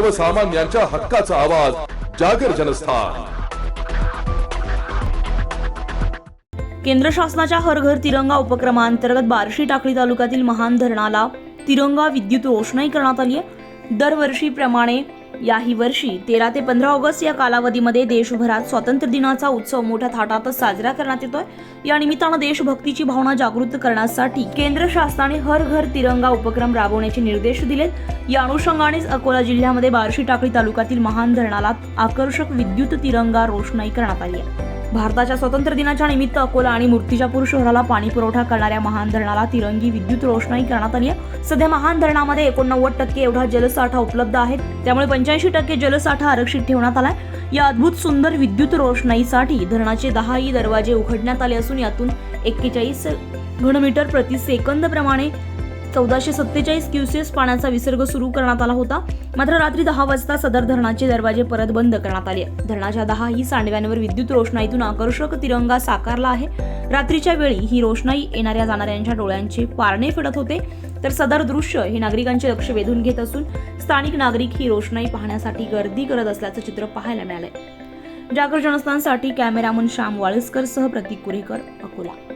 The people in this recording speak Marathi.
सर्वसामान्यांच्या हक्काचा आवाज जागर जनस्थान. केंद्र शासनाच्या हर घर तिरंगा उपक्रमांतर्गत बार्शी टाकळी तालुक्यातील महान धरणाला तिरंगा विद्युत रोषणाई करण्यात आली आहे. दरवर्षीप्रमाणे याही वर्षी तेरा ते पंधरा ऑगस्ट या कालावधीमध्ये देशभरात स्वातंत्र्य दिनाचा उत्सव मोठ्या थाटातच साजरा करण्यात येतोय. या निमित्तानं देशभक्तीची भावना जागृत करण्यासाठी केंद्र शासनाने हर घर तिरंगा उपक्रम राबवण्याचे निर्देश दिलेत. या अनुषंगानेच अकोला जिल्ह्यामध्ये बार्शी टाकळी तालुक्यातील महान धरणाला आकर्षक विद्युत तिरंगा रोषणाई करण्यात आली आहे. भारताच्या स्वातंत्र्य दिनाच्या निमित्त अकोला आणि मूर्तिजापूर शहराला पाणी पुरवठा करणाऱ्या महान धरणाला तिरंगी विद्युत रोषणाई करण्यात आली आहे. सध्या महान धरणामध्ये एकोणनव्वद टक्के एवढा जलसाठा उपलब्ध आहे. त्यामुळे पंच्याऐंशी टक्के जलसाठा आरक्षित ठेवण्यात आलाय. या अद्भुत सुंदर विद्युत रोषणाईसाठी धरणाचे दहाही दरवाजे उघडण्यात आले असून यातून एक्केचाळीस घनमीटर प्रति सेकंद प्रमाणे चौदाशे सत्तेचाळीस क्युसेस पाण्याचा विसर्ग सुरू करण्यात आला होता. मात्र रात्री दहा वाजता सदर धरणाचे दरवाजे परत बंद करण्यात आले. धरणाच्या दहाही सांडव्यांवर विद्युत रोषणाईतून आकर्षक तिरंगा साकारला आहे. रात्रीच्या वेळी ही रोषणाई येणाऱ्या जाणाऱ्यांच्या डोळ्यांचे पारणे फिरत होते. तर सदर दृश्य हे नागरिकांचे लक्ष वेधून घेत असून स्थानिक नागरिक ही रोषणाई पाहण्यासाठी गर्दी करत असल्याचं चित्र पाहायला मिळालंय. जागर जनस्थानसाठी कॅमेरामन श्याम वाळस्कर सह प्रतीक कुरेकर अकोला.